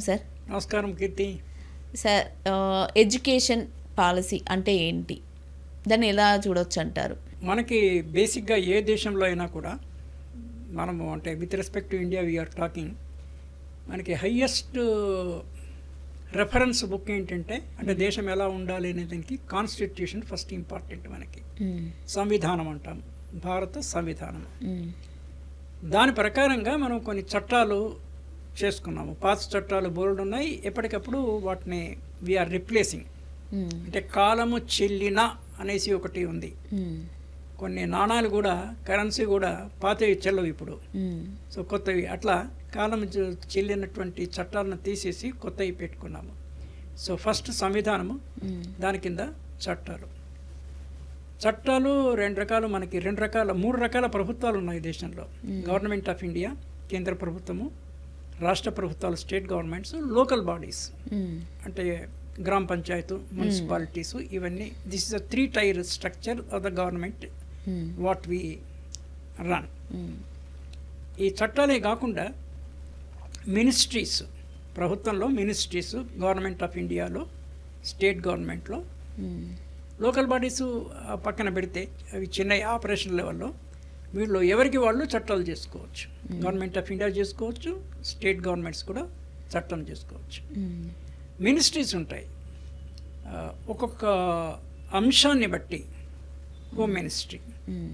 Sir. నమస్కారం కీర్తి. Sir education policy అంటే ఏంటి? దాన్ని ఎలా చూడొచ్చు అంటారు? మనకి బేసిక్గా ఏ దేశంలో అయినా కూడా మనము అంటే with respect to India we are talking. మనకి హయ్యెస్ట్ రెఫరెన్స్ బుక్ ఏంటంటే అంటే దేశం ఎలా ఉండాలి అనే దానికి కాన్స్టిట్యూషన్ ఫస్ట్ ఇంపార్టెంట్ మనకి. సంవిధానం అంటాం. భారత సంవిధానం. దాని ప్రకారంగా మనం కొన్ని చట్టాలు చేసుకున్నాము. పాత చట్టాలు బోర్డు ఉన్నాయి ఎప్పటికప్పుడు వాటిని వీఆర్ రిప్లేసింగ్ మ్మ్. అంటే కాలము చెల్లిన అనేసి ఒకటి ఉంది. మ్మ్. కొన్ని నాణాలు కూడా కరెన్సీ కూడా పాతవి చెల్లవు ఇప్పుడు. మ్మ్. సో కొత్తవి. అట్లా కాలం చెల్లినటువంటి చట్టాలను తీసేసి కొత్తవి పెట్టుకున్నాము. సో ఫస్ట్ సంవిధానము. దాని కింద చట్టాలు. చట్టాలు రెండు రకాలు మనకి రెండు రకాల మూడు రకాల ప్రభుత్వాలు ఉన్నాయి దేశంలో. గవర్నమెంట్ ఆఫ్ ఇండియా కేంద్ర ప్రభుత్వము రాష్ట్ర ప్రభుత్వాలు state governments local bodies hmm. అంటే గ్రామ పంచాయత్ మున్సిపాలిటీస్ ఇవన్నీ this is a three tier structure of the government. What we run. ఈ చట్టాలే కాకుండా మినిస్ట్రీస్ ప్రభుత్వంలో మినిస్ట్రీస్ గవర్నమెంట్ ఆఫ్ ఇండియాలో స్టేట్ గవర్నమెంట్లో. లోకల్ బాడీస్ పక్కన పెడితే అవి చిన్న ఆపరేషన్ లెవెల్లో వీళ్ళు ఎవరికి వాళ్ళు చట్టాలు చేసుకోవచ్చు. గవర్నమెంట్ ఆఫ్ ఇండియా చేసుకోవచ్చు స్టేట్ గవర్నమెంట్స్ కూడా చట్టం చేసుకోవచ్చు. మినిస్ట్రీస్ ఉంటాయి. ఆ, ఒక్కొక్క అంశాన్ని బట్టి హోమ్ మినిస్ట్రీ మ్మ్.